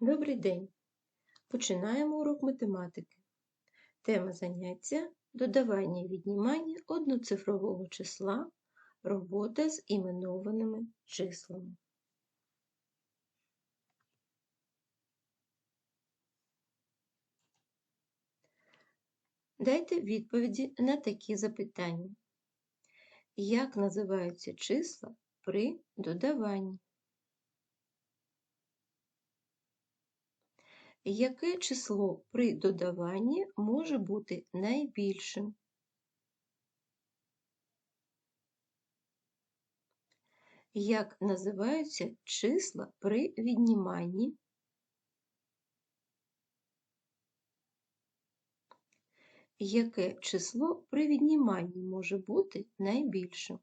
Добрий день! Починаємо урок математики. Тема заняття додавання і віднімання одноцифрового числа, робота з іменованими числами. Дайте відповіді на такі запитання. Як називаються числа при додаванні? Яке число при додаванні може бути найбільшим? Як називаються числа при відніманні? Яке число при відніманні може бути найбільшим?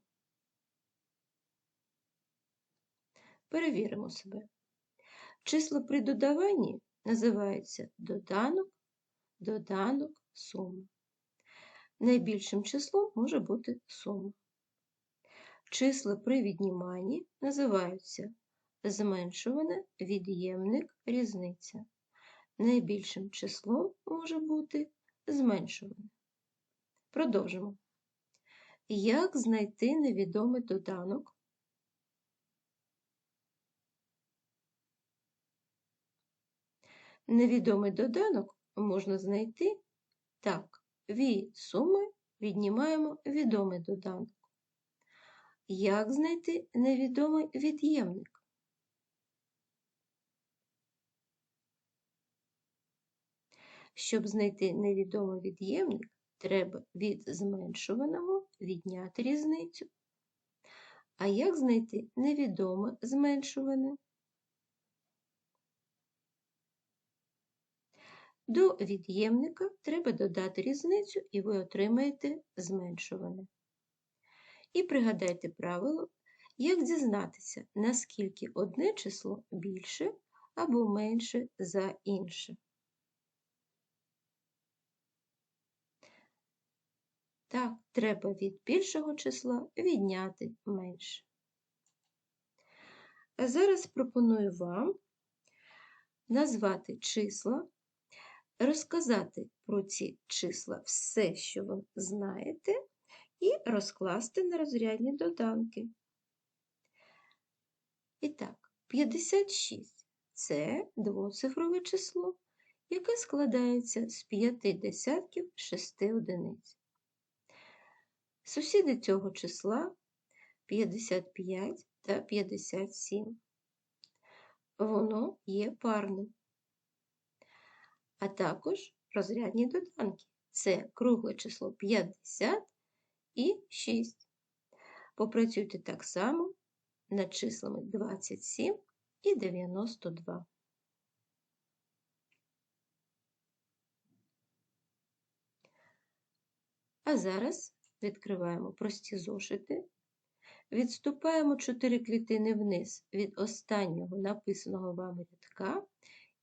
Перевіримо себе. Числа при додаванні називаються доданок, доданок, сума. Найбільшим числом може бути сума. Числа при відніманні називаються зменшуване, від'ємник, різниця. Найбільшим числом може бути зменшуване. Продовжимо. Як знайти невідомий доданок? Невідомий доданок можна знайти так. Від суми віднімаємо відомий доданок. Як знайти невідомий від'ємник? Щоб знайти невідомий від'ємник, треба від зменшуваного відняти різницю. А як знайти невідоме зменшуване? До від'ємника треба додати різницю, і ви отримаєте зменшуване. І пригадайте правило, як дізнатися, наскільки одне число більше або менше за інше. Так, треба від більшого числа відняти менше. А зараз пропоную вам назвати числа, розказати про ці числа все, що ви знаєте, і розкласти на розрядні доданки. І так, 56 це двоцифрове число, яке складається з п'яти десятків шести одиниць. Сусіди цього числа 55 та 57. Воно є парним а також розрядні доданки. Це кругле число 50 і 6. Попрацюйте так само над числами 27 і 92. А зараз відкриваємо прості зошити, відступаємо 4 клітини вниз від останнього написаного вами рядка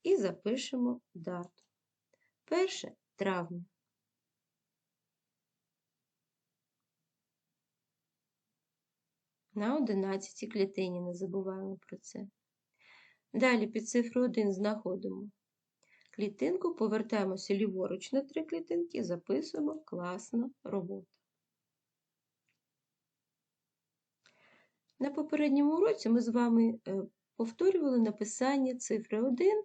і запишемо дату. 1 травня. На 11 клітині не забуваємо про це. Далі під цифру 1 знаходимо клітинку, повертаємося ліворуч на три клітинки записуємо класна робота. На попередньому уроці ми з вами е, повторювали написання цифри 1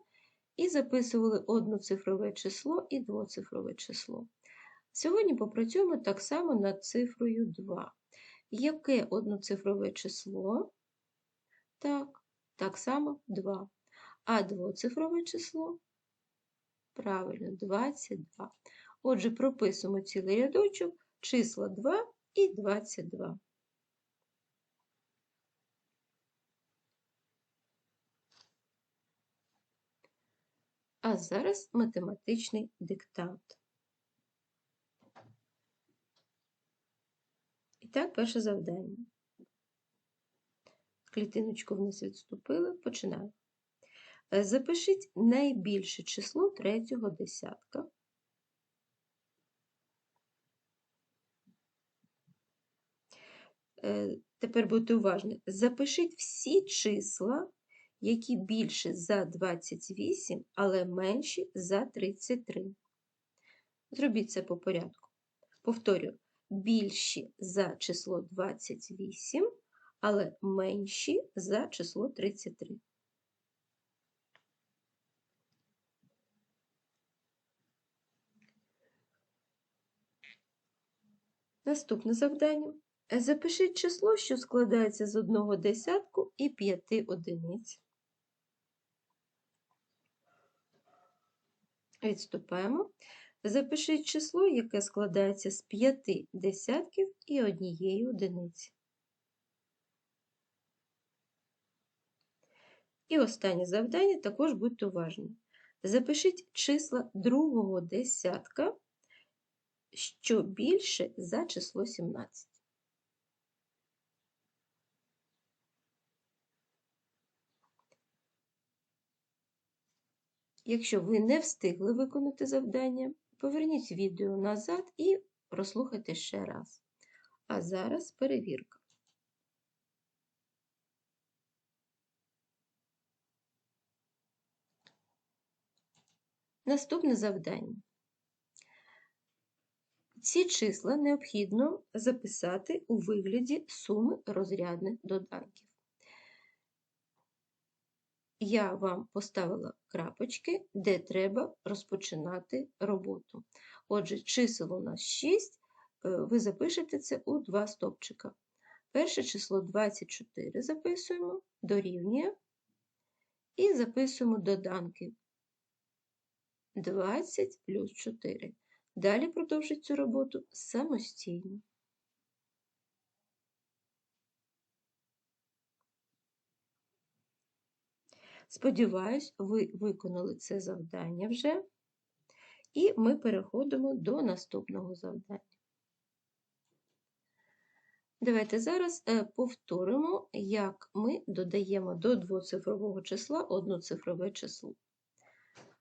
і записували одноцифрове число і двоцифрове число. Сьогодні попрацюємо так само над цифрою 2. Яке одноцифрове число? Так, так само 2. А двоцифрове число? Правильно, 22. Отже, прописуємо цілий рядочок числа 2 і 22. А зараз математичний диктант. І так, перше завдання. Клітиночку вниз відступили, починаємо. Е, запишіть найбільше число третього десятка. Е, тепер будьте уважні. Запишіть всі числа, які більші за 28, але менші за 33. Зробіть це по порядку. Повторюю, більші за число 28, але менші за число 33. Наступне завдання. Запишіть число, що складається з одного десятку і п'яти одиниць. Відступаємо. Запишіть число, яке складається з п'яти десятків і однієї одиниці. І останнє завдання також будьте уважні. Запишіть числа другого десятка, що більше за число 17. Якщо ви не встигли виконати завдання, поверніть відео назад і прослухайте ще раз. А зараз перевірка. Наступне завдання. Ці числа необхідно записати у вигляді суми розрядних доданків. Я вам поставила крапочки, де треба розпочинати роботу. Отже, чисел у нас 6, е, ви запишете це у два стопчика. Перше число 24 записуємо, дорівнює і записуємо доданки 20 плюс 4. Далі продовжить цю роботу самостійно. Сподіваюсь, ви виконали це завдання вже, і ми переходимо до наступного завдання. Давайте зараз е, повторимо, як ми додаємо до двоцифрового числа одноцифрове число.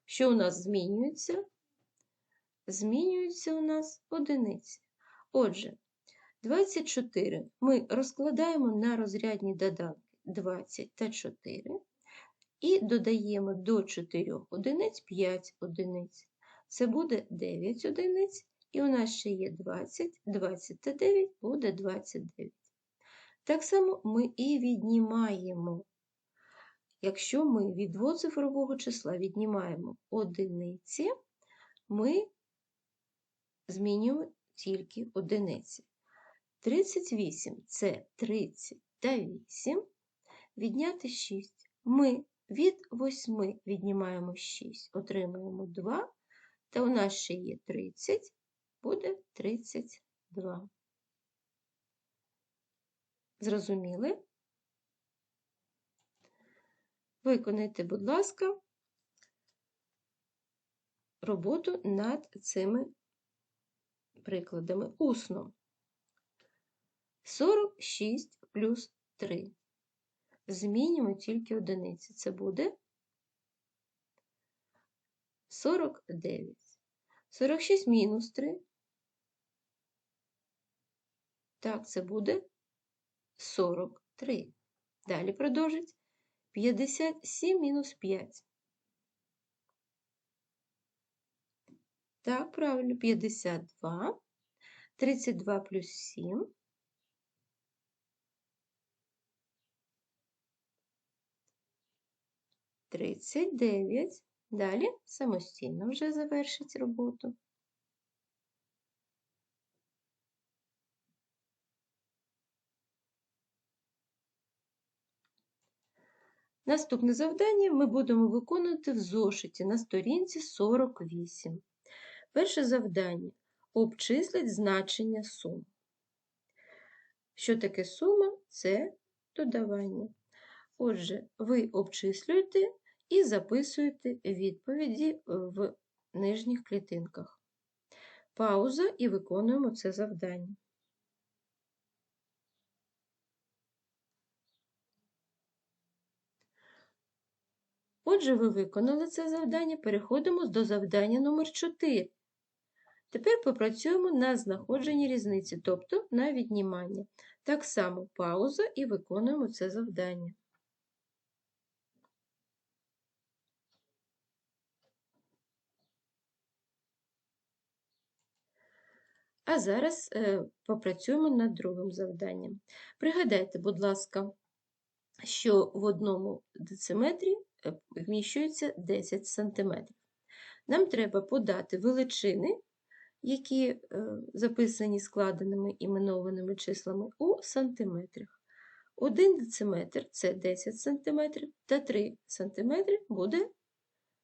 Що у нас змінюється? Змінюються у нас одиниці. Отже, 24 ми розкладаємо на розрядні доданки 20 та 4 і додаємо до 4 одиниць 5 одиниць. Це буде 9 одиниць, і у нас ще є 20, 20 та 9 буде 29. Так само ми і віднімаємо. Якщо ми від двоцифрового числа віднімаємо одиниці, ми змінюємо тільки одиниці. 38 це 30 та 8, відняти 6. Ми від 8 віднімаємо 6, отримуємо 2, та у нас ще є 30, буде 32. Зрозуміли? Виконайте, будь ласка, роботу над цими прикладами усно. 46 плюс 3 змінюємо тільки одиниці. Це буде 49. 46 мінус 3. Так, це буде 43. Далі продовжить 57 мінус 5. Так, правильно, 52. 32 плюс 7. 39. Далі самостійно вже завершить роботу. Наступне завдання ми будемо виконувати в зошиті на сторінці 48. Перше завдання обчислить значення сум. Що таке сума? Це додавання. Отже, ви обчислюєте і записуєте відповіді в нижніх клітинках. Пауза і виконуємо це завдання. Отже, ви виконали це завдання, переходимо до завдання номер 4. Тепер попрацюємо на знаходженні різниці, тобто на віднімання. Так само пауза і виконуємо це завдання. А зараз е, попрацюємо над другим завданням. Пригадайте, будь ласка, що в одному дециметрі е, вміщується 10 см. Нам треба подати величини, які е, записані складеними іменованими числами у сантиметрах. 1 дециметр це 10 см, та 3 см буде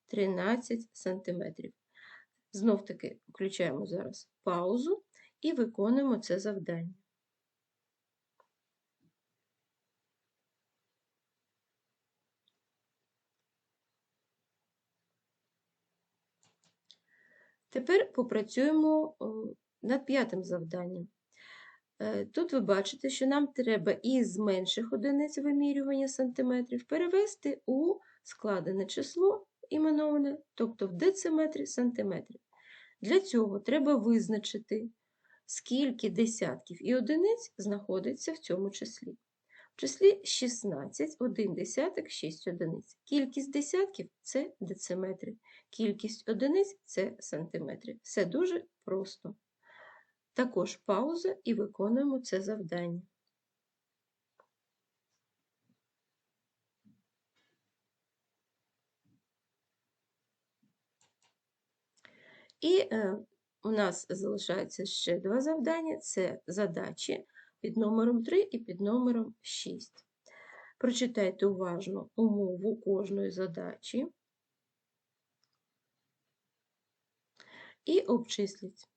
13 см. Знов таки включаємо зараз паузу і виконуємо це завдання. Тепер попрацюємо над п'ятим завданням. Е, тут ви бачите, що нам треба із менших одиниць вимірювання сантиметрів перевести у складене число іменоване, тобто в дециметрі сантиметрів. Для цього треба визначити, скільки десятків і одиниць знаходиться в цьому числі. В числі 16, 1 десяток, 6 одиниць. Кількість десятків це дециметри, кількість одиниць це сантиметри. Все дуже просто. Також пауза і виконуємо це завдання. І е, у нас залишається ще два завдання: це задачі під номером 3 і під номером 6. Прочитайте уважно умову кожної задачі і обчисліть.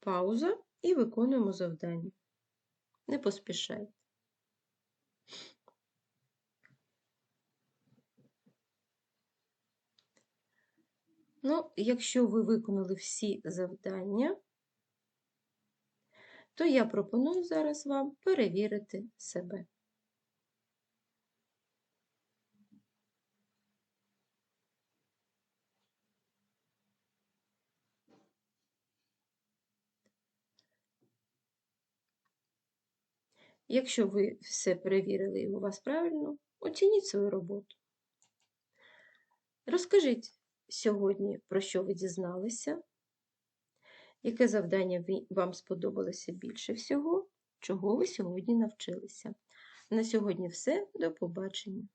Пауза і виконуємо завдання. Не поспішайте. Ну, якщо ви виконали всі завдання, то я пропоную зараз вам перевірити себе. Якщо ви все перевірили і у вас правильно, оцініть свою роботу. Розкажіть сьогодні, про що ви дізналися, яке завдання вам сподобалося більше всього, чого ви сьогодні навчилися. На сьогодні все. До побачення!